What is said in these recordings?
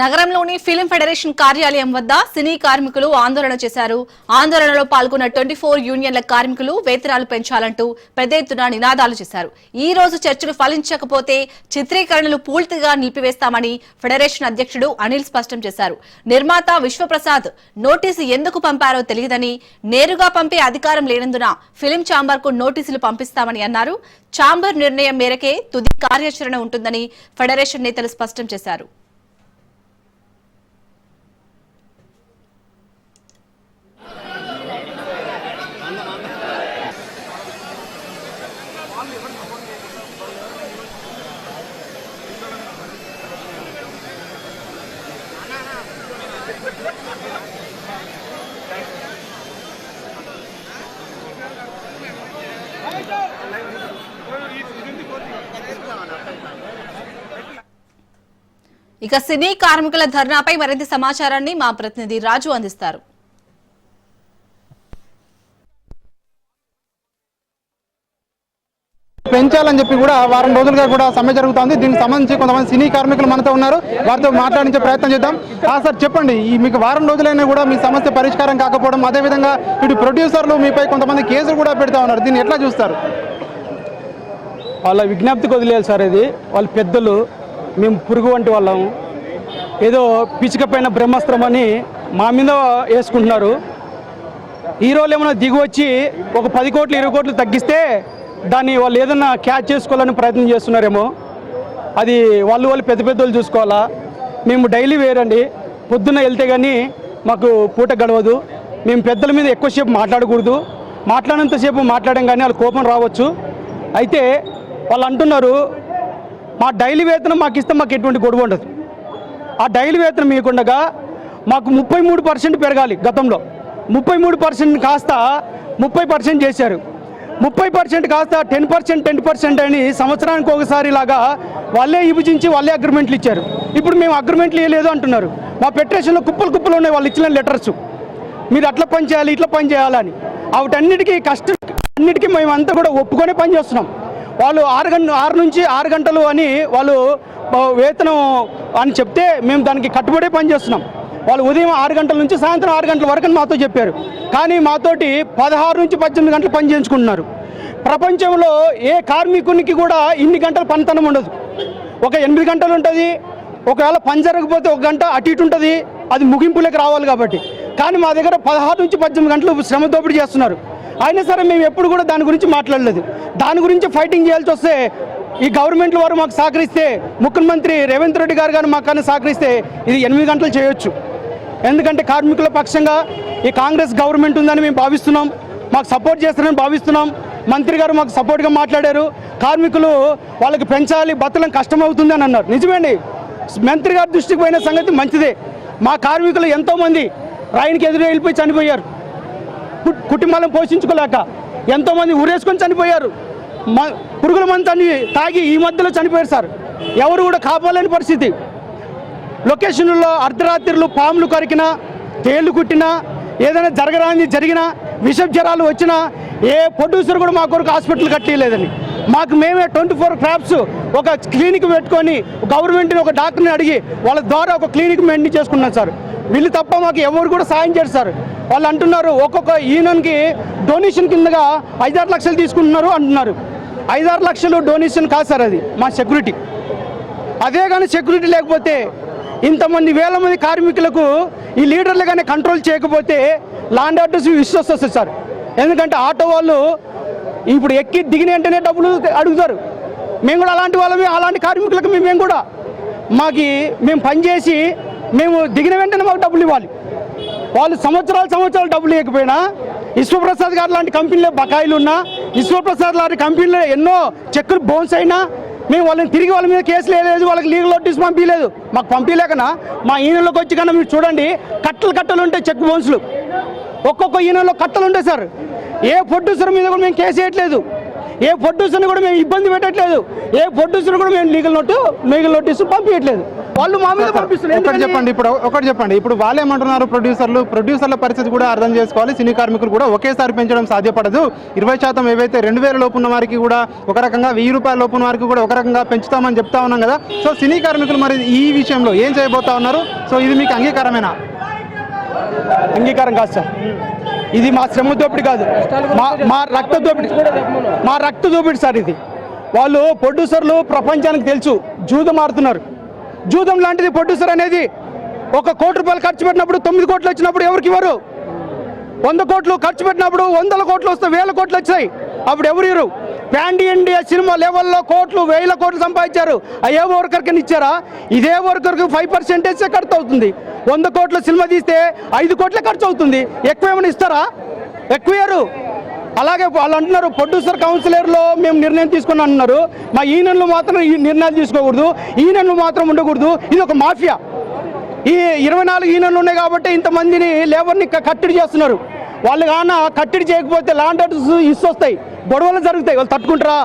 నగరంలోని film federation కార్యాలయం వద్ద సినీ కార్మికులు ఆందోళన చేశారు. ఆందోళనలో పాల్గొన్న ట్వంటీ ఫోర్ యూనియన్ల కార్మికులు వేతనాలు పెంచాలంటూ పెద్ద ఎత్తున నినాదాలు చేశారు. ఈ రోజు చర్చలు ఫలించకపోతే చిత్రీకరణలు పూర్తిగా నిలిపివేస్తామని ఫెడరేషన్ అధ్యక్షుడు అనిల్ స్పష్టం చేశారు. నిర్మాత విశ్వప్రసాద్ నోటీసు ఎందుకు పంపారో తెలియదని నేరుగా పంపే అధికారం లేనందున ఫిలిం ఛాంబర్కు నోటీసులు పంపిస్తామని అన్నారు. ఛాంబర్ నిర్ణయం మేరకే తుది కార్యాచరణ ఉంటుందని ఫెడరేషన్ నేతలు స్పష్టం చేశారు. ఇక సినీ కార్మికుల ధర్నాపై మరింత సమాచారాన్ని మా ప్రతినిధి రాజు అందిస్తారు. పెంచాలని చెప్పి కూడా వారం రోజులుగా కూడా సమ్మె జరుగుతోంది. దీనికి సంబంధించి కొంతమంది సినీ కార్మికులు మనతో ఉన్నారు. వారితో మాట్లాడించే ప్రయత్నం చేద్దాం. ఆ సార్ చెప్పండి. ఈ మీకు వారం రోజులైనా కూడా మీ సమస్య పరిష్కారం కాకపోవడం అదేవిధంగా ఇటు ప్రొడ్యూసర్లు మీపై కొంతమంది కేసులు కూడా పెడతా ఉన్నారు. దీన్ని ఎట్లా చూస్తారు? వాళ్ళ విజ్ఞప్తికి వదిలేదు సార్ ఇది. వాళ్ళ పెద్దలు. మేము పురుగు వంటి వాళ్ళం. ఏదో పిచ్చుకపోయిన బ్రహ్మాస్త్రం అని మా మీద వేసుకుంటున్నారు. హీరోలు ఏమైనా దిగువచ్చి ఒక పది కోట్లు ఇరవై కోట్లు తగ్గిస్తే దాన్ని వాళ్ళు ఏదన్నా క్యాచ్ చేసుకోవాలని ప్రయత్నం చేస్తున్నారేమో. అది వాళ్ళు వాళ్ళు పెద్ద పెద్ద వాళ్ళు చూసుకోవాలా? మేము డైలీ వేరండి. పొద్దున్న వెళ్తే కానీ మాకు పూట గడవదు. మేము పెద్దల మీద ఎక్కువసేపు మాట్లాడకూడదు. మాట్లాడినంతసేపు మాట్లాడడం కానీ వాళ్ళ కోపం రావచ్చు. అయితే వాళ్ళు అంటున్నారు మా డైలీ వేతనం మాకు ఇస్తే మాకు ఎటువంటి గొడవ ఉండదు. ఆ డైలీ వేతనం ఇవ్వకుండగా మాకు ముప్పై మూడు పర్సెంట్ పెరగాలి గతంలో. ముప్పై మూడు పర్సెంట్ కాస్త ముప్పై పర్సెంట్ చేశారు. ముప్పై పర్సెంట్ కాస్త టెన్ పర్సెంట్ టెన్ పర్సెంట్ అని సంవత్సరానికి ఒకసారి లాగా వాళ్ళే విభజించి వాళ్ళే అగ్రిమెంట్లు ఇచ్చారు. ఇప్పుడు మేము అగ్రిమెంట్లు ఇవ్వలేదు అంటున్నారు. మా ఫెడరేషన్లో కుప్పలు కుప్పలు ఉన్నాయి వాళ్ళు ఇచ్చిన లెటర్స్. మీరు అట్లా పని చేయాలి ఇట్లా పని చేయాలని వాటన్నిటికీ కష్టం అన్నిటికీ మేమంతా కూడా ఒప్పుకొని పని చేస్తున్నాం. వాళ్ళు ఆరు గంట ఆరు నుంచి ఆరు గంటలు అని వాళ్ళు వేతనం అని చెప్తే మేము దానికి కట్టుబడి పని చేస్తున్నాం. వాళ్ళు ఉదయం ఆరు గంటల నుంచి సాయంత్రం ఆరు గంటల వరకు అని మాతో చెప్పారు. కానీ మాతోటి పదహారు నుంచి పద్దెనిమిది గంటలు పని చేయించుకుంటున్నారు. ప్రపంచంలో ఏ కార్మికునికి కూడా ఇన్ని గంటల పనితనం ఉండదు. ఒక ఎనిమిది గంటలు ఉంటుంది ఒకవేళ పని జరగకపోతే ఒక గంట అటు ఇటు ఉంటుంది అది ముగింపులోకి రావాలి కాబట్టి. కానీ మా దగ్గర పదహారు నుంచి పద్దెనిమిది గంటలు శ్రమ దోపిడీ చేస్తున్నారు. అయినా సరే మేము ఎప్పుడు కూడా దాని గురించి మాట్లాడలేదు. దాని గురించి ఫైటింగ్ చేయాల్సి వస్తే ఈ గవర్నమెంట్ వారు మాకు సహకరిస్తే ముఖ్యమంత్రి రేవంత్ రెడ్డి గారు కానీ మాకు కానీ సహకరిస్తే ఇది ఎనిమిది గంటలు చేయొచ్చు. ఎందుకంటే కార్మికుల పక్షంగా ఈ కాంగ్రెస్ గవర్నమెంట్ ఉందని మేము భావిస్తున్నాం. మాకు సపోర్ట్ చేస్తారని భావిస్తున్నాం. మంత్రి గారు మాకు సపోర్ట్గా మాట్లాడారు. కార్మికులు వాళ్ళకి పెంచాలి బతలం కష్టం అవుతుంది అని అన్నారు. నిజమేండి? మంత్రి గారి దృష్టికి పోయిన సంగతి మంచిదే. మా కార్మికులు ఎంతోమంది రాయినికి ఎదురు వెళ్ళిపోయి చనిపోయారు. కుటుంబాలను పోషించుకోలేక ఎంతోమంది ఊరేసుకొని చనిపోయారు. మ పురుగుల మందు తాగి ఈ మధ్యలో చనిపోయారు సార్. ఎవరు కూడా కాపాలేని పరిస్థితి. లొకేషన్లో అర్ధరాత్రులు పాములు కరికినా తేళ్ళు కుట్టినా ఏదైనా జరగరాని జరిగినా విష జ్వరాలు వచ్చినా ఏ ప్రొడ్యూసర్ కూడా మా కొరకు హాస్పిటల్ కట్టలేదని మాకు మేమే ట్వంటీ ఫోర్ క్రాప్స్ ఒక క్లినిక్ పెట్టుకొని గవర్నమెంట్ని ఒక డాక్టర్ని అడిగి వాళ్ళ ద్వారా ఒక క్లినిక్ మెయింటైన్ చేసుకున్నాం సార్. వీళ్ళు తప్ప మాకు ఎవరు కూడా సాయం చేయరు సార్. వాళ్ళు అంటున్నారు ఒక్కొక్క ఈయనకి డొనేషన్ కిందగా ఐదారు లక్షలు తీసుకుంటున్నారు అంటున్నారు. ఐదారు లక్షలు డొనేషన్ కాదు సార్ అది మా సెక్యూరిటీ. అదే కానీ సెక్యూరిటీ లేకపోతే ఇంతమంది వేల మంది కార్మికులకు ఈ లీడర్లు కానీ కంట్రోల్ చేయకపోతే లాండ్ ఆర్డర్స్ విశ్వాస వస్తుంది సార్. ఎందుకంటే ఆటో వాళ్ళు ఇప్పుడు ఎక్కి దిగిన వెంటనే డబ్బులు అడుగుతారు. మేము కూడా అలాంటి వాళ్ళమే అలాంటి కార్మికులకు మేము మేము కూడా మాకి మేము పనిచేసి మేము దిగిన వెంటనే మాకు డబ్బులు ఇవ్వాలి. వాళ్ళు సంవత్సరాలు సంవత్సరాలు డబ్బులు ఇవ్వకపోయినా విశ్వప్రసాద్ గారు లాంటి కంపెనీలో బకాయిలు ఉన్నా విశ్వప్రసాద్ లాంటి కంపెనీలో ఎన్నో చెక్కులు బౌన్స్ అయినా మేము వాళ్ళని తిరిగి వాళ్ళ మీద కేసులు వేయలేదు వాళ్ళకి లీగల్ నోటీస్ పంపించలేదు. మాకు పంపించలేకనా? మా ఈయనలోకి వచ్చి కన్నా మీరు చూడండి కట్టలు కట్టలు ఉంటాయి చెక్ బౌన్స్లు. ఒక్కొక్క ఈయనలో కట్టలు ఉంటాయి సార్. ఏ ప్రొడ్యూసర్ మీద కూడా మేము కేసు వేయట్లేదు. ఏ ప్రొడ్యూసర్ని కూడా మేము ఇబ్బంది పెట్టట్లేదు. ఏ ప్రొడ్యూసర్ కూడా మేము లీగల్ నోటు లీగల్ నోటీసు పంపించట్లేదు వాళ్ళు మా మీద పంపిస్తున్నారు. ఒకటి? చెప్పండి ఇప్పుడు ఒకటి చెప్పండి. ఇప్పుడు వాళ్ళు ఏమంటున్నారు ప్రొడ్యూసర్లు ప్రొడ్యూసర్ల పరిస్థితి కూడా అర్థం చేసుకోవాలి. సినీ కార్మికులు కూడా ఒకేసారి పెంచడం సాధ్యపడదు. ఇరవై శాతం ఏవైతే రెండు వేల లోపు ఉన్న వారికి కూడా ఒక రకంగా వెయ్యి రూపాయల లోపు ఉన్న వారికి కూడా ఒక రకంగా పెంచుతామని చెప్తా ఉన్నాం కదా. సో సినీ కార్మికులు మరి ఈ విషయంలో ఏం చేయబోతా ఉన్నారు? సో ఇది మీకు అంగీకారమేనా? అంగీకారం కాదు సార్. ఇది మా శ్రమ దోపిడి కాదు. మా మా రక్త దోపిడి. మా రక్త దోపిడి సార్ ఇది. వాళ్ళు ప్రొడ్యూసర్లు ప్రపంచానికి తెలుసు. జూదం ఆడుతున్నారు. జూదం లాంటిది ప్రొడ్యూసర్ అనేది ఒక కోటి రూపాయలు ఖర్చు పెట్టినప్పుడు తొమ్మిది కోట్లు వచ్చినప్పుడు ఎవరికి ఇవ్వరు? వంద కోట్లు ఖర్చు పెట్టినప్పుడు వందల కోట్లు వస్తే వేల కోట్లు వచ్చాయి. అప్పుడు ఎవరు ఇరు ప్యాండ్ ఇండియా సినిమా లెవెల్లో కోట్లు వేల కోట్లు సంపాదించారు. ఏ వర్కర్కి ఇచ్చారా? ఇదే వర్కర్కి ఫైవ్ పర్సెంటేజ్ ఖర్చు అవుతుంది. వంద కోట్ల సినిమా తీస్తే ఐదు కోట్ల ఖర్చు అవుతుంది. ఎక్కువ ఏమైనా ఇస్తారా? ఎక్కువ అలాగే వాళ్ళు అంటున్నారు ప్రొడ్యూసర్ కౌన్సిలర్లో మేము నిర్ణయం తీసుకుని అంటున్నారు మా ఈయనలు మాత్రం ఈ నిర్ణయాలు తీసుకోకూడదు. ఈయనలు మాత్రం ఉండకూడదు. ఇది ఒక మాఫియా. ఈ ఇరవై నాలుగు ఈయనలు ఉన్నాయి కాబట్టి ఇంతమందిని లేబర్ని క- కట్టడి చేస్తున్నారు. వాళ్ళు కాన కట్టడి చేయకపోతే లాండర్స్ ఇస్తొస్తాయి వస్తాయి గొడవలు జరుగుతాయి వాళ్ళు తట్టుకుంటారా?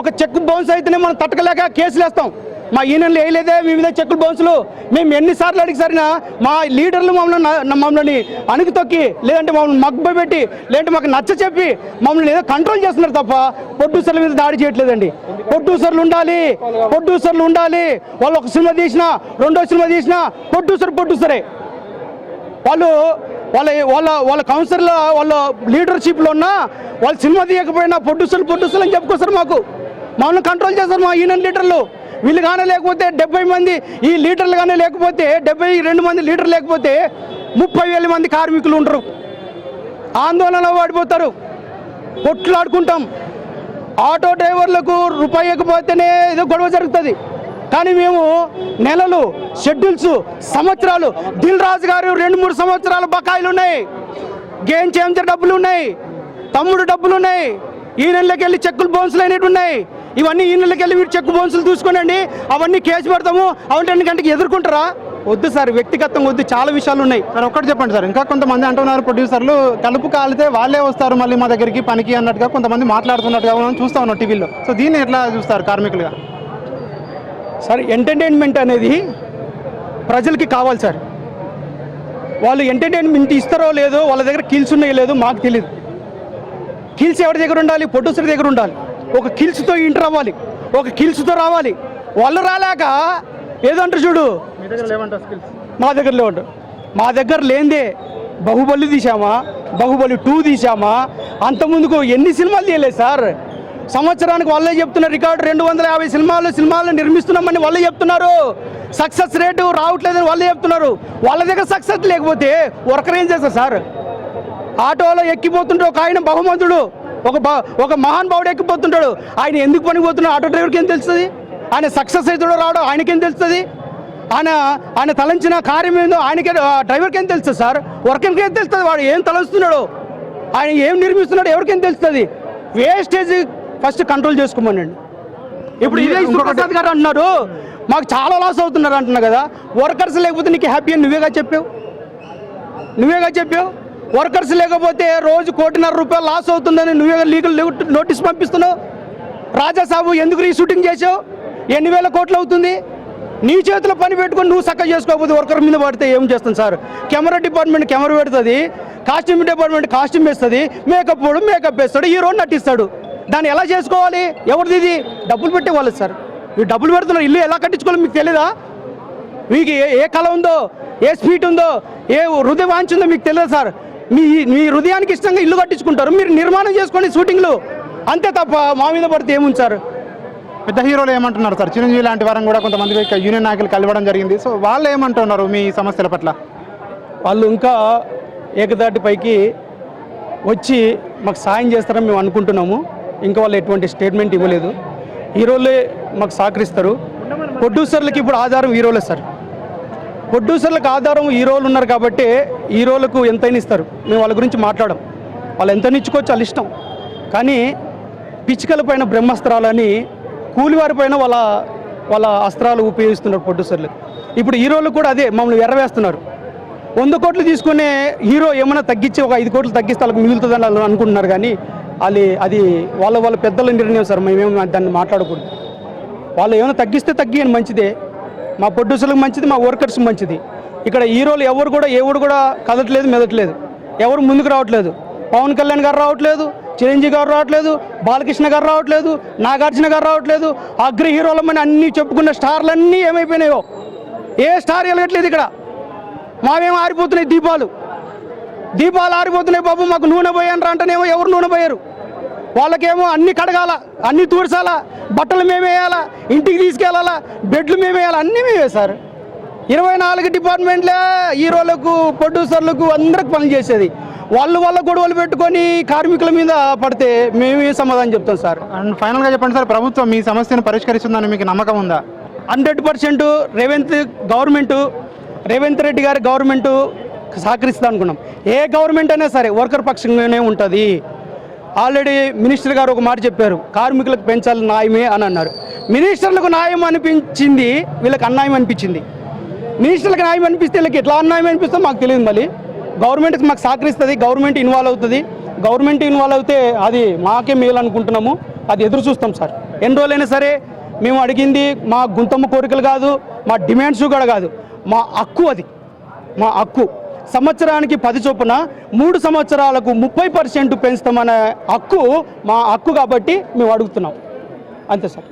ఒక చెక్ బౌన్స్ అయితేనే మనం తట్టుకోలేక కేసులు వేస్తాం. మా ఈయనలు వేయలేదే మీ మీద చెక్కులు బౌన్సులు మేము ఎన్నిసార్లు అడిగి సరినా మా లీడర్లు మమ్మల్ని మమ్మల్ని అణుకు తొక్కి లేదంటే మమ్మల్ని మగ్గు పెట్టి లేదంటే మాకు నచ్చ చెప్పి మమ్మల్ని ఏదో కంట్రోల్ చేస్తున్నారు తప్ప ప్రొడ్యూసర్ల మీద దాడి చేయట్లేదండి. ప్రొడ్యూసర్లు ఉండాలి ప్రొడ్యూసర్లు ఉండాలి. వాళ్ళు ఒక సినిమా తీసినా రెండో సినిమా తీసినా ప్రొడ్యూసర్ ప్రొడ్యూసరే వాళ్ళు వాళ్ళ వాళ్ళ వాళ్ళ కౌన్సిల్లో వాళ్ళ లీడర్షిప్లో ఉన్న వాళ్ళు సినిమా తీయకపోయినా ప్రొడ్యూసర్ ప్రొడ్యూసర్ అని చెప్పుకొస్తారు మాకు. మమ్మల్ని కంట్రోల్ చేస్తారు మా యూనియన్ లీడర్లు వీళ్ళు కానీ లేకపోతే డెబ్బై మంది ఈ లీడర్లు కానీ లేకపోతే డెబ్బై రెండు మంది లీటర్లు లేకపోతే ముప్పై వేల మంది కార్మికులు ఉంటారు ఆందోళనలో పడిపోతారు. కొట్లాడుకుంటాం. ఆటో డ్రైవర్లకు రూపాయి ఇవ్వకపోతేనే ఏదో గొడవ జరుగుతుంది. కానీ మేము నెలలు షెడ్యూల్స్ సంవత్సరాలు దిల్ రాజు గారు రెండు మూడు సంవత్సరాలు బకాయిలు ఉన్నాయి. గేమ్ చేంజర్ డబ్బులు ఉన్నాయి. తమ్ముడు డబ్బులు ఉన్నాయి. ఈ నెలలోకి వెళ్ళి చెక్కులు బౌన్సులు అనేవి ఉన్నాయి. ఇవన్నీ ఈ నెలకి వెళ్ళి మీరు చెక్కు బౌన్సులు చూసుకోనండి అవన్నీ కేసు పెడతాము. అవన్నీ గంటకి ఎదుర్కొంటారా? వద్దు సార్ వ్యక్తిగతంగా వద్దు. చాలా విషయాలు ఉన్నాయి. సార్ ఒక్కటి చెప్పండి సార్. ఇంకా కొంతమంది అంటున్నారు ప్రొడ్యూసర్లు కలుపు కాలితే వాళ్ళే వస్తారు మళ్ళీ మా దగ్గరికి పనికి అన్నట్టుగా కొంతమంది మాట్లాడుతున్నట్టుగా చూస్తా ఉన్నాం టీవీలో. సో దీన్ని ఎట్లా చూస్తారు కార్మికులుగా? సార్ ఎంటర్టైన్మెంట్ అనేది ప్రజలకి కావాలి సార్. వాళ్ళు ఎంటర్టైన్మెంట్ ఇస్తారో లేదో వాళ్ళ దగ్గర కిల్స్ ఉన్నాయో లేదో మాకు తెలియదు కిల్స్ ఎవరి దగ్గర ఉండాలి? ప్రొడ్యూసర్ దగ్గర ఉండాలి. ఒక కిల్స్తో ఇంటర్ అవ్వాలి. ఒక కిల్స్తో రావాలి. వాళ్ళు రాలేక ఏదో అంటారు చూడు. మీ దగ్గర స్కిల్స్ మా దగ్గర లేనిదే బాహుబలి తీసామా బాహుబలి టూ తీసామా అంత ముందుకు ఎన్ని సినిమాలు తీయలేదు సార్? సంవత్సరానికి వాళ్ళే చెప్తున్నారు రికార్డు రెండు వందల యాభై సినిమాలు సినిమాలు నిర్మిస్తున్నామని వాళ్ళే చెప్తున్నారు. సక్సెస్ రేటు రావట్లేదని వాళ్ళే చెప్తున్నారు. వాళ్ళ దగ్గర సక్సెస్ లేకపోతే వర్కర్ ఏం చేస్తారు సార్? ఆటోలో ఎక్కిపోతుంటే ఒక ఆయన బహుమంతుడు ఒక ఒక ఒక మహానుభావుడు ఎక్కిపోతుంటాడు. ఆయన ఎందుకు పనిపోతున్నాడు ఆటో డ్రైవర్కి ఏం తెలుస్తుంది? ఆయన సక్సెస్ అవుతాడో రావడం ఆయనకేం తెలుస్తుంది? ఆయన ఆయన తలంచిన కార్యం ఏందో ఆయనకే డ్రైవర్కి ఏం తెలుస్తుంది సార్? వర్కర్కి ఏం తెలుస్తుంది? వాడు ఏం తలంస్తున్నాడు ఆయన ఏం నిర్మిస్తున్నాడు ఎవరికేం తెలుస్తుంది? వేస్టేజ్ ఫస్ట్ కంట్రోల్ చేసుకోమనండి. ఇప్పుడు ఇదే ప్రసాద్ గారు అంటున్నారు మాకు చాలా లాస్ అవుతున్నారు అంటున్నారు కదా. వర్కర్స్ లేకపోతే నీకు హ్యాపీ అని నువ్వేగా చెప్పావు? నువ్వేగా చెప్పావు? వర్కర్స్ లేకపోతే రోజు కోటిన్నర రూపాయలు లాస్ అవుతుందని నువ్వే లీగల్ నోటీస్ పంపిస్తున్నావు? రాజాసాబు ఎందుకు రీ షూటింగ్ చేసావు ఎన్ని వేల కోట్లు అవుతుంది? నీ చేతిలో పని పెట్టుకొని నువ్వు చక్కగా చేసుకోకపోతే వర్కర్ మీద పడితే ఏం చేస్తాను సార్? కెమెరా డిపార్ట్మెంట్ కెమెరా పెడుతుంది కాస్ట్యూమ్ డిపార్ట్మెంట్ కాస్ట్యూమ్ వేస్తుంది మేకప్ వాడు మేకప్ వేస్తాడు హీరో నటిస్తాడు. దాన్ని ఎలా చేసుకోవాలి? ఎవరిది ఇది? డబ్బులు పెట్టే వాళ్ళు సార్. మీరు డబ్బులు పెడుతున్నారు ఇల్లు ఎలా కట్టించుకోవాలి మీకు తెలియదా మీకు ఏ ఏ కళ ఉందో ఏ స్పీడ్ ఉందో ఏ హృదయ వాంఛ ఉందో మీకు తెలియదు సార్? మీ మీ హృదయానికి ఇష్టంగా ఇల్లు కట్టించుకుంటారు మీరు నిర్మాణం చేసుకోండి షూటింగ్లు. అంతే తప్ప మా మీద పడితే ఏముంది సార్? పెద్ద హీరోలు ఏమంటున్నారు సార్? చిరంజీవి లాంటి వారం కూడా కొంతమంది యూనియన్ నాయకులు కలవడం జరిగింది. సో వాళ్ళు ఏమంటున్నారు మీ సమస్యల పట్ల? వాళ్ళు ఇంకా ఏకదాటి పైకి వచ్చి మాకు సాయం చేస్తారని మేము అనుకుంటున్నాము. ఇంకా వాళ్ళు ఎటువంటి స్టేట్మెంట్ ఇవ్వలేదు. హీరోలే మాకు సహకరిస్తారు. ప్రొడ్యూసర్లకు ఇప్పుడు ఆధారం హీరోలే సార్. ప్రొడ్యూసర్లకు ఆధారం హీరోలు ఉన్నారు కాబట్టి హీరోలకు ఎంతైనా ఇస్తారు. మేము వాళ్ళ గురించి మాట్లాడడం వాళ్ళు ఎంత ఇచ్చుకోవచ్చు వాళ్ళ ఇష్టం. కానీ పిచ్చికల పైన బ్రహ్మాస్త్రాలని కూలివారి పైన వాళ్ళ వాళ్ళ అస్త్రాలు ఉపయోగిస్తున్నారు ప్రొడ్యూసర్లు ఇప్పుడు హీరోలు కూడా అదే మమ్మల్ని ఎర్రవేస్తున్నారు. వంద కోట్లు తీసుకునే హీరో ఏమైనా తగ్గించి ఒక ఐదు కోట్లు తగ్గిస్తే వాళ్ళకి మిగులుతుందని అనుకుంటున్నారు కానీ అది అది వాళ్ళ వాళ్ళ పెద్దల నిర్ణయం సార్ మేమేమి దాన్ని మాట్లాడకూడదు. వాళ్ళు ఏమైనా తగ్గిస్తే తగ్గియండి మంచిదే. మా ప్రొడ్యూసర్లకు మంచిది మా వర్కర్స్కి మంచిది. ఇక్కడ హీరోలు ఎవరు కూడా ఎవరు కూడా కదట్లేదు మెదట్లేదు. ఎవరు ముందుకు రావట్లేదు. పవన్ కళ్యాణ్ గారు రావట్లేదు చిరంజీవి గారు రావట్లేదు బాలకృష్ణ గారు రావట్లేదు నాగార్జున గారు రావట్లేదు. అగ్ర హీరోలమని అన్నీ చెప్పుకున్న స్టార్లన్నీ ఏమైపోయినాయో. ఏ స్టార్ వెలగట్లేదు ఇక్కడ. మావేమో ఆరిపోతున్నాయి దీపాలు? దీపాలు ఆరిపోతున్నాయి బాబు మాకు నూనె పోయాను అంటేనేమో ఎవరు నూనె పోయారు. వాళ్ళకేమో అన్ని కడగాల అన్ని తూడ్చాలా బట్టలు మేమే వేయాలా ఇంటికి తీసుకెళ్ళాలా బెడ్లు మేమే వేయాలా అన్నీ మేమే సార్ ఇరవై నాలుగు డిపార్ట్మెంట్లే హీరోలకు ప్రొడ్యూసర్లకు అందరికి పని చేసేది. వాళ్ళు వాళ్ళ గొడవలు పెట్టుకొని కార్మికుల మీద పడితే మేమే సమాధానం చెప్తాం సార్? అండ్ ఫైనల్గా చెప్పండి సార్ ప్రభుత్వం మీ సమస్యను పరిష్కరిస్తుందని మీకు నమ్మకం ఉందా? Hundred percent Revanth government Revanth Reddy గారి గవర్నమెంట్ సహకరిస్తుంది అనుకున్నాం. ఏ గవర్నమెంట్ అయినా సరే వర్కర్ పక్షంగానే ఉంటుంది. ఆల్రెడీ మినిస్టర్ గారు ఒక మాట చెప్పారు కార్మికులకు పెంచాలి న్యాయమే అని అన్నారు. మినిస్టర్లకు న్యాయం అనిపించింది వీళ్ళకి అన్యాయం అనిపించింది. మినిస్టర్లకు న్యాయం అనిపిస్తే వీళ్ళకి ఎట్లా అన్యాయం అనిపిస్తుందో మాకు తెలియదు మళ్ళీ. గవర్నమెంట్కి మాకు సహకరిస్తుంది గవర్నమెంట్ ఇన్వాల్వ్ అవుతుంది. గవర్నమెంట్ ఇన్వాల్వ్ అవుతే అది మాకే మేలు అనుకుంటున్నాము అది ఎదురు చూస్తాం సార్. ఎన్ని రోజులైనా సరే మేము అడిగింది మా గుంతమ్మ కోరికలు కాదు మా డిమాండ్స్ కూడా కాదు మా హక్కు అది. మా హక్కు. సంవత్సరానికి పది చొప్పున మూడు సంవత్సరాలకు ముప్పై పర్సెంట్ పెంచుతామనే హక్కు మా హక్కు కాబట్టి మేము అడుగుతున్నాం. అంతే సార్.